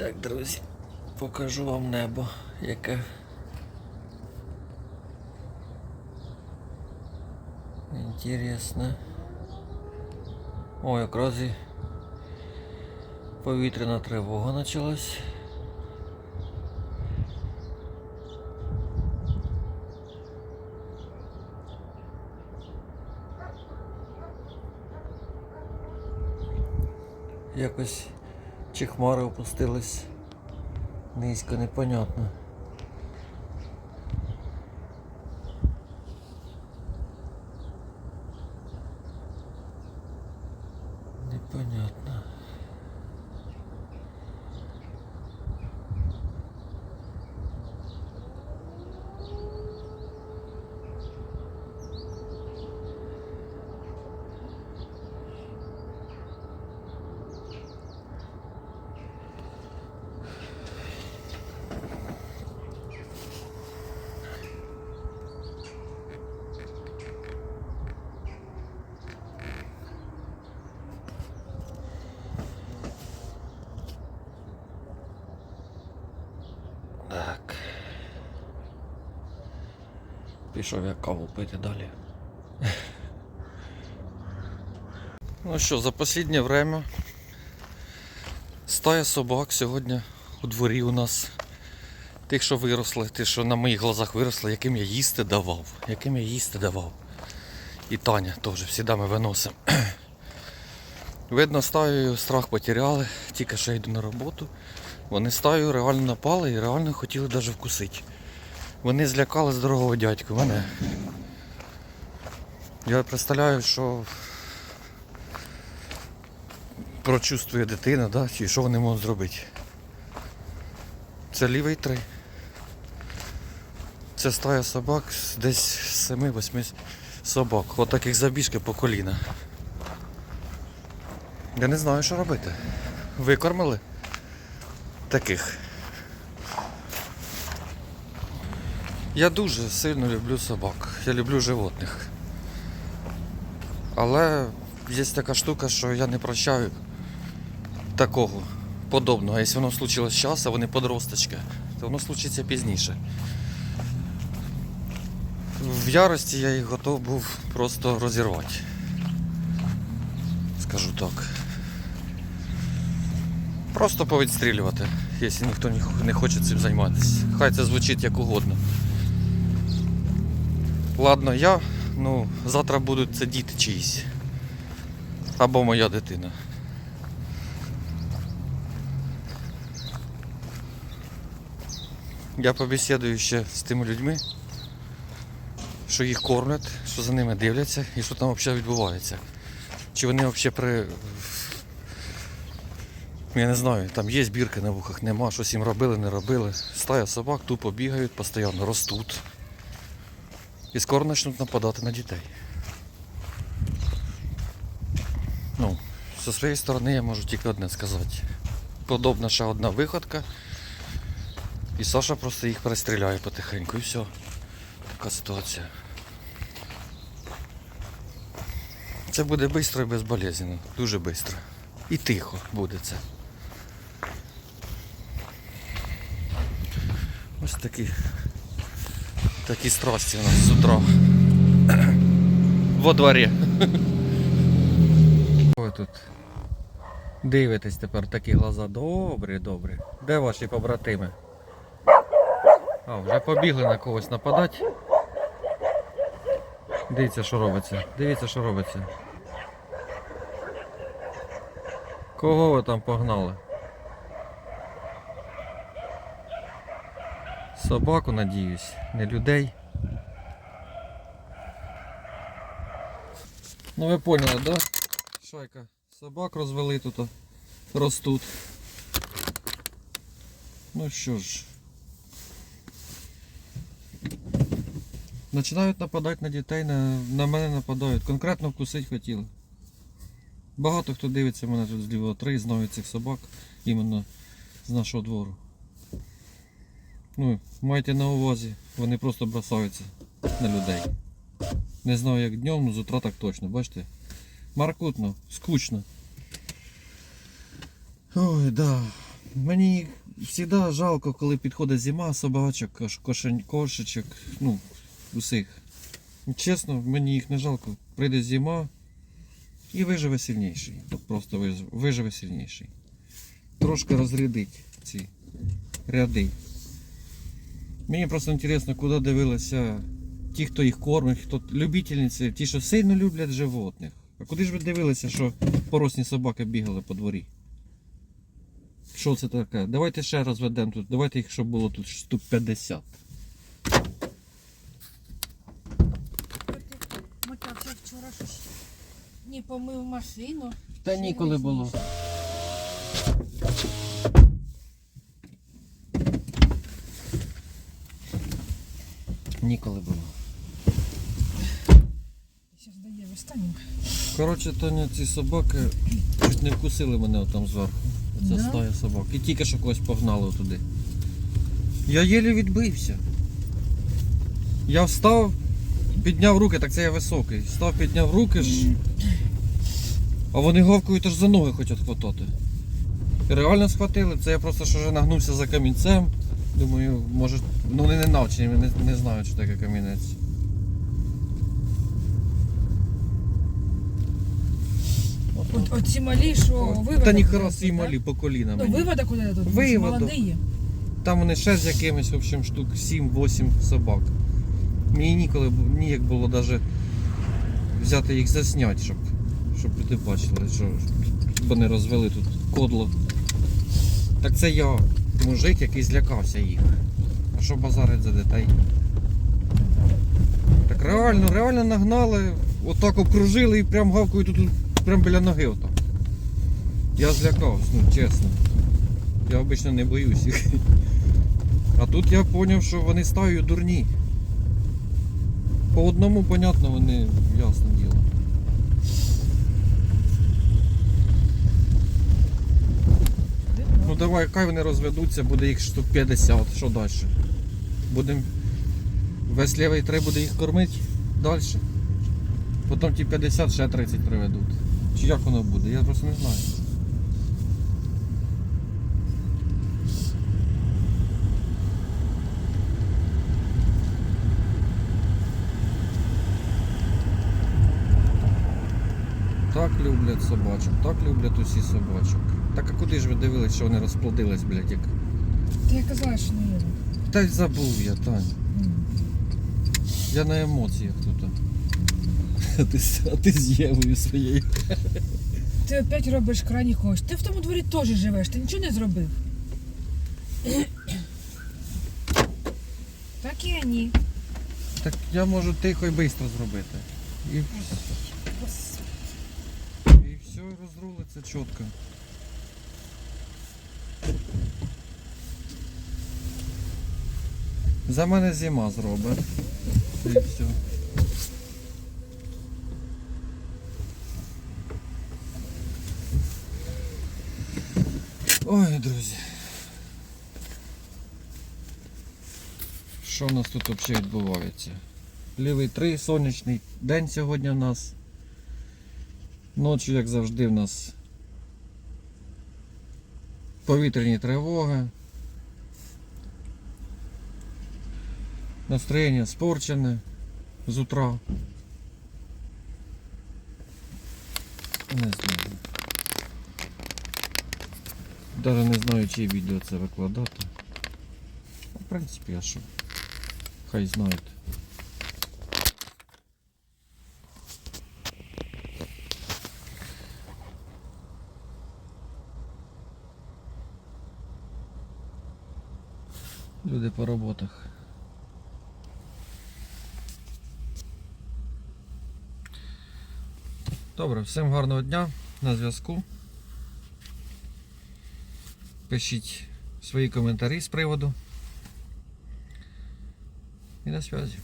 Так, друзі, покажу вам небо, яке. Інтересно. О, якраз і повітряна тривога почалась. Якось чи хмари опустились низько, непонятно. Непонятно. Так. Пішов я каву пити далі. Ну що, за останнє время стая собак сьогодні у дворі у нас. Тих, що виросли, ті, що на моїх глазах виросли, яким я їсти давав. Яким я їсти давав. І Таня теж завжди ми виносимо. Видно, стаю страх потеряли, тільки що йду на роботу. Вони стаю реально напали і реально хотіли навіть вкусити. Вони злякали здорового дядька. Мене. Я представляю, що прочувствує дитина, да? і що вони можуть зробити. Це лівий три. Це стая собак, десь 7-8 собак. От таких забіжки по коліна. Я не знаю, що робити. Викормили таких. Я дуже сильно люблю собак. Я люблю животних. Але є така штука, що я не прощаю такого подобного. Якщо воно случилось зараз, а вони подросточки, то воно случиться пізніше. В ярості я їх готов був просто розірвати. Скажу так. Просто повідстрілювати, якщо ніхто не хоче цим займатися. Хай це звучить як угодно. Ладно, я, ну, завтра будуть це діти чиїсь. Або моя дитина. Я побесідую ще з тими людьми, що їх кормлять, що за ними дивляться і що там взагалі відбувається. Чи вони взагалі при я не знаю, там є бірки на вухах, нема, щось їм робили, не робили. Стая собак тупо бігають, постійно ростуть. І скоро почнуть нападати на дітей. Ну, зі своєї сторони я можу тільки одне сказати. Подобна ще одна виходка. І Саша просто їх перестріляє потихеньку і все. Така ситуація. Це буде швидко і безболезненно. Дуже швидко. І тихо буде це. Ось такі, такі страсті у нас з утра. Во дворі. Ви тут дивитесь тепер такі глаза. Добрі, добрі. Де ваші побратими? А, вже побігли на когось нападати. Дивіться, що робиться. Дивіться, що робиться. Кого ви там погнали? Собаку, надіюсь, не людей. Ну ви поняли, да? Шайка собак розвели тут, ростуть. Ну що ж. Починають нападати на дітей, на, на мене нападають. Конкретно вкусити хотіли. Багато хто дивиться мене тут зліва три знають цих собак іменно з нашого двору. Ну, майте на увазі, вони просто бросаються на людей. Не знаю як днем, але з утра так точно, бачите? Маркутно, скучно. Ой, да. Мені завжди жалко, коли підходить зима, собачок, кошень, кошечок, ну, усіх. Чесно, мені їх не жалко. Прийде зима і виживе сильніший. Просто виживе сильніший. Трошки розрядить ці ряди. Мені просто цікаво, куди дивилися ті, хто їх кормить, хто любительниці, ті, що сильно люблять животних. А куди ж ви дивилися, що поросні собаки бігали по дворі? Що це таке? Давайте ще розведемо тут. Давайте їх, щоб було тут штук 50. Мотався вчора щось. Ні, помив машину. Та ніколи було. Ніколи було. Зараз дає вистанемо. Коротше, Таня, ці собаки чуть не вкусили мене там зверху. Оце Да? стая собак. І тільки що когось погнали туди. Я єлі відбився. Я встав, підняв руки, так це я високий. Встав, підняв руки ж. А вони гавкають аж за ноги хочуть хватати. І Реально схватили. Це я просто що вже нагнувся за камінцем. Думаю, може, ну вони не навчені, не, не знають, що таке камінець. От, от ці малі, що вивода. Та куди свій малі по коліна. да? Ну, мені. вивода куди тут? Виводок. Молодий. Там вони ще з якимись, в общем, штук 7-8 собак. Мені ніколи ніяк було навіть взяти їх засняти, щоб, щоб люди бачили, що вони розвели тут кодло. Так це я, мужик, який злякався їх. А що базарить за дітей? Так реально, реально нагнали, отак обкружили і прям гавкою тут, прям біля ноги отак. Я злякався, ну чесно. Я обично не боюсь їх. А тут я зрозумів, що вони стають дурні. По одному, понятно, вони ясне діло. Ну давай, хай вони розведуться, буде їх штук 50, що далі? Будемо весь лівий три буде їх кормити далі. Потім ті 50 ще 30 приведуть. Чи як воно буде? Я просто не знаю. Так люблять собачок, так люблять усі собачок. Так а куди ж ви дивились, що вони розплодились, блядь, як. Ти я казала, що не їду. Та й забув я, Тань. Я на емоціях тут. А ти, з- а ти з Євою своєю. Ти опять робиш крайній когось. Ти в тому дворі теж живеш, ти нічого не зробив. Так і ні. Так я можу тихо і швидко зробити. І, і все, розрулиться чітко. За мене зима зробить. І все. Ой, друзі. Що в нас тут взагалі відбувається? Лівий 3, сонячний день сьогодні у нас. Ночі, як завжди, в нас повітряні тривоги. Настроєння спорчене з утра. Не знаю. Даже не знаю, чи відео це викладати. В принципі, а що? Хай знають. Люди по роботах. Добре, всім гарного дня на зв'язку. Пишіть свої коментарі з приводу. І на зв'язі.